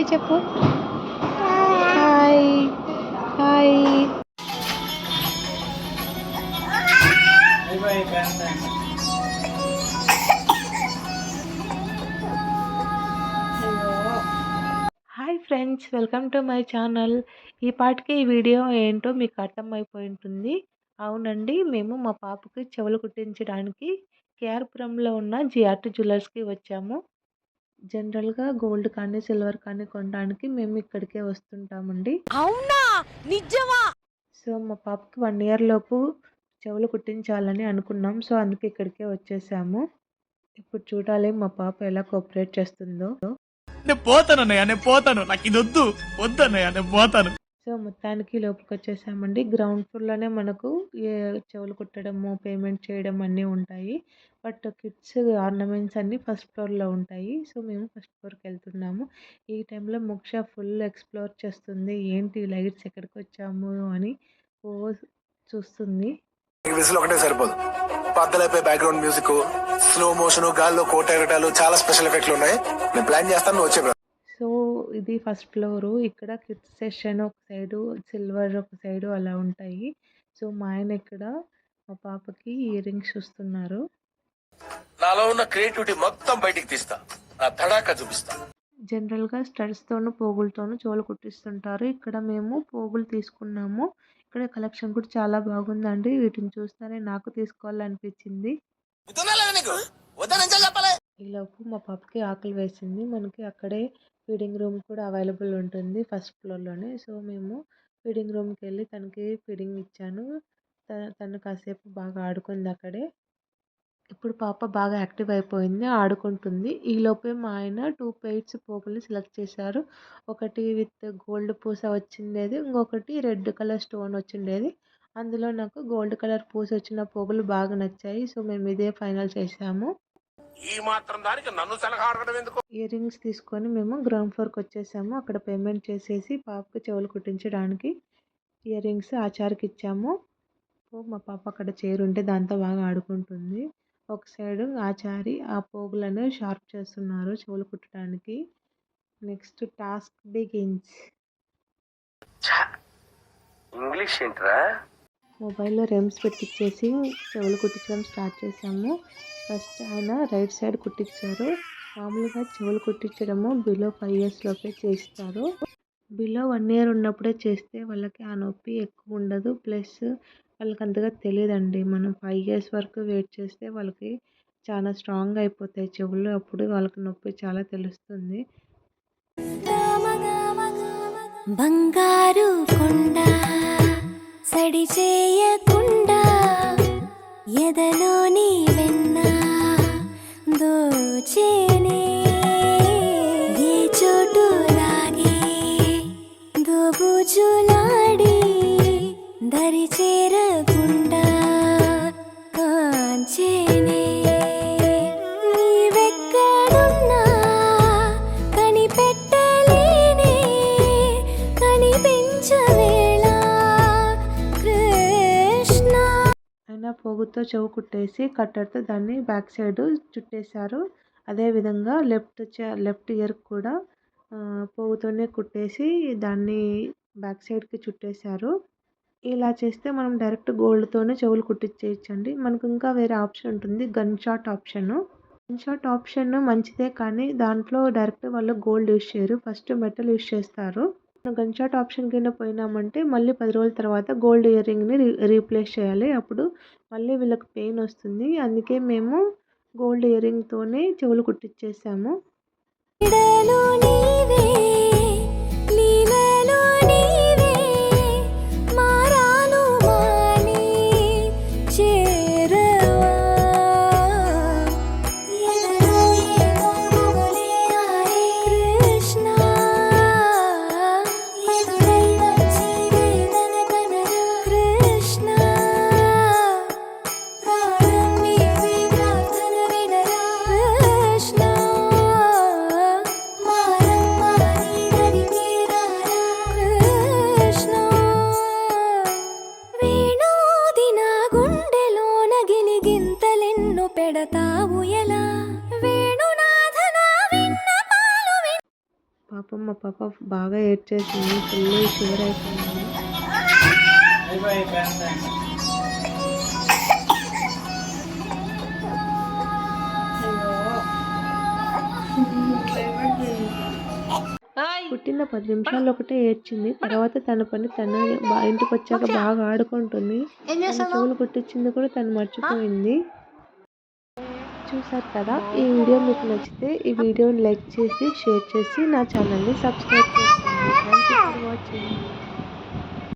Hi చెప్పు. Hi. Hi. Hi friends welcome to my channel. ఈ పాటికి ఈ వీడియో ఏంటో మీకు అర్థమైపోయి ఉంటుంది అవునండి మేము మా పాపకి చెవులు కుట్టించడానికి కేఆర్పురంలో ఉన్న జిఆర్టీ జ్యువెలర్స్కి వచ్చాము. జనరల్గా గోల్డ్ కానీ సిల్వర్ కానీ కొనడానికి మేము ఇక్కడికే వస్తుంటామండి. అవునా? నిజమా? సో మా పాపకి వన్ ఇయర్ లోపు చెవులు కుట్టించాలని అనుకున్నాం. సో అందుకే ఇక్కడికే వచ్చేసాము. ఇప్పుడు చూడాలి మా పాప ఎలా కోఆపరేట్ చేస్తుందో. నేను పోతాను అన్నయ్య నేను పోతాను. నాకు ఇది వద్దు వద్దు అన్నయ్య నేను పోతాను. సో మొత్తానికి లోపలికి వచ్చేసామండి గ్రౌండ్ ఫ్లోర్లోనే మనకు ఏ చెవులు కుట్టడము పేమెంట్ చేయడం అన్నీ ఉంటాయి. బట్ కిడ్స్ ఆర్నమెంట్స్ అన్నీ ఫస్ట్ ఫ్లోర్లో ఉంటాయి. సో మేము ఫస్ట్ ఫ్లోర్కి వెళ్తున్నాము. ఈ టైంలో మోక్ష ఫుల్ ఎక్స్ప్లోర్ చేస్తుంది. ఏంటి లైట్స్ ఎక్కడికి వచ్చాము అని ఓ చూస్తుంది. ఈ ఒకటే సరిపోదు. బద్దలైపోయి బ్యాక్గ్రౌండ్ మ్యూజిక్ స్లో మోషన్ గాల్లో కోటగటాలు చాలా స్పెషల్ ఎఫెక్ట్లు ఉన్నాయి. నేను ప్లాన్ చేస్తాను వచ్చే ఇది ఫస్ట్ ఫ్లోరు. ఇక్కడ కిడ్స్ సెషన్ ఒక సైడు సిల్వర్ ఒక సైడు అలా ఉంటాయి. సో మా ఆయన ఇక్కడ మా పాపకి ఇయర్ రింగ్స్ చూస్తున్నారు. నాలో ఉన్న క్రియేటివిటీ మొత్తం బయటికి తీస్తా. నా తడాక చూపిస్తా. జనరల్గా స్టడ్స్తోనూ పోగులతోనూ చెవులు కుట్టిస్తుంటారు. ఇక్కడ మేము పోగులు తీసుకున్నాము. ఇక్కడ కలెక్షన్ కూడా చాలా బాగుందండి. వీటిని చూస్తేనే నాకు తీసుకోవాలనిపించింది. ఈలోపు మా పాపకి ఆకలి వేసింది. మనకి అక్కడే ఫీడింగ్ రూమ్ కూడా అవైలబుల్ ఉంటుంది ఫస్ట్ ఫ్లోర్లోనే. సో మేము ఫీడింగ్ రూమ్కి వెళ్ళి తనకి ఫీడింగ్ ఇచ్చాను. తను కాసేపు బాగా ఆడుకుంది అక్కడే. ఇప్పుడు పాప బాగా యాక్టివ్ అయిపోయింది ఆడుకుంటుంది. ఈలోపే మా ఆయన టూ పెయిట్స్ పోగులు సెలెక్ట్ చేశారు. ఒకటి విత్ గోల్డ్ పూస వచ్చిండేది ఇంకొకటి రెడ్ కలర్ స్టోన్ వచ్చిండేది. అందులో నాకు గోల్డ్ కలర్ పూస వచ్చిన పోగులు బాగా నచ్చాయి. సో మేము ఇదే ఫైనల్ చేసాము. ఈ మాత్రం దానికి నన్ను సలహా అడగడం ఎందుకు? ఇయర్ రింగ్స్ తీసుకొని మేము గ్రౌండ్ ఫ్లోర్కి వచ్చేసాము. అక్కడ పేమెంట్ చేసేసి పాపకి చెవులు కుట్టించడానికి ఇయర్ రింగ్స్ ఆచార్కి ఇచ్చాము. మా పాప అక్కడ చైర్ ఉంటే దాంతో బాగా ఆడుకుంటుంది. ఒక సైడ్ ఆచారి ఆ పోగులను షార్ప్ చేస్తున్నారు చెవులు కుట్టడానికి. Next task begins. ఇంగ్లీష్ ఏంట్రా? మొబైల్లో రెమ్స్ పెట్టించేసి చెవులు కుట్టించడం స్టార్ట్ చేసాము. ఫస్ట్ ఆయన రైట్ సైడ్ కుట్టించారు. మామూలుగా చెవులు కుట్టించడము బిలో ఫైవ్ ఇయర్స్ లోపే చేస్తారు. బిలో వన్ ఇయర్ ఉన్నప్పుడే చేస్తే వాళ్ళకి ఆ నొప్పి ఎక్కువ ఉండదు. ప్లస్ వాళ్ళకి అంతగా తెలియదండి. మనం ఫైవ్ ఇయర్స్ వరకు వెయిట్ చేస్తే వాళ్ళకి చాలా స్ట్రాంగ్ అయిపోతాయి చెవులు. అప్పుడు వాళ్ళకి నొప్పి చాలా తెలుస్తుంది. బంగారు కొండ సడి చేయకుండా ఎదలో దోబుజులాడి దరి చేరకుండా కాంచేనే. నీవెక్కడున్నా కనిపెట్టలేనే. కనిపించవేళ కృష్ణ. ఆయన పోగుతో చెవు కుట్టేసి కట్టర్తో దాన్ని బ్యాక్ సైడ్ చుట్టేశారు. అదేవిధంగా లెఫ్ట్ చే లెఫ్ట్ ఇయర్ కూడా పోగుతోనే కుట్టేసి దాన్ని బ్యాక్ సైడ్కి చుట్టేశారు. ఇలా చేస్తే మనం డైరెక్ట్ గోల్డ్తోనే చెవులు కుట్టించేయచ్చండి మనకు ఇంకా వేరే ఆప్షన్ ఉంటుంది. Gun shot option. Gun shot option మంచిదే కానీ దాంట్లో డైరెక్ట్ వాళ్ళు గోల్డ్ యూస్ చేయరు. ఫస్ట్ మెటల్ యూస్ చేస్తారు. గన్ షాట్ ఆప్షన్ కింద పోయినామంటే మళ్ళీ పది రోజుల తర్వాత గోల్డ్ ఇయర్ రింగ్ని రీ రీప్లేస్ చేయాలి. అప్పుడు మళ్ళీ వీళ్ళకి పెయిన్ వస్తుంది. అందుకే మేము గోల్డ్ ఇయర్ రింగ్తోనే చెవులు కుట్టించేసాము పెడతావు ఎలా? పాపం మా పాప బాగా ఏడ్చేసింది ఫుల్ షుగర్ అయిపోయింది. పుట్టిన పది నిమిషాలు ఒకటే ఏడ్చింది. తర్వాత తన పని తన ఇంటికి వచ్చాక బాగా ఆడుకుంటుంది. చెవులు కుట్టించింది కూడా తను మర్చిపోయింది. చూసారు కదా? ఈ వీడియో మీకు నచ్చితే ఈ వీడియోని లైక్ చేసి షేర్ చేసి నా ఛానల్ని సబ్స్క్రైబ్ చేసుకోండి. Thank you for watching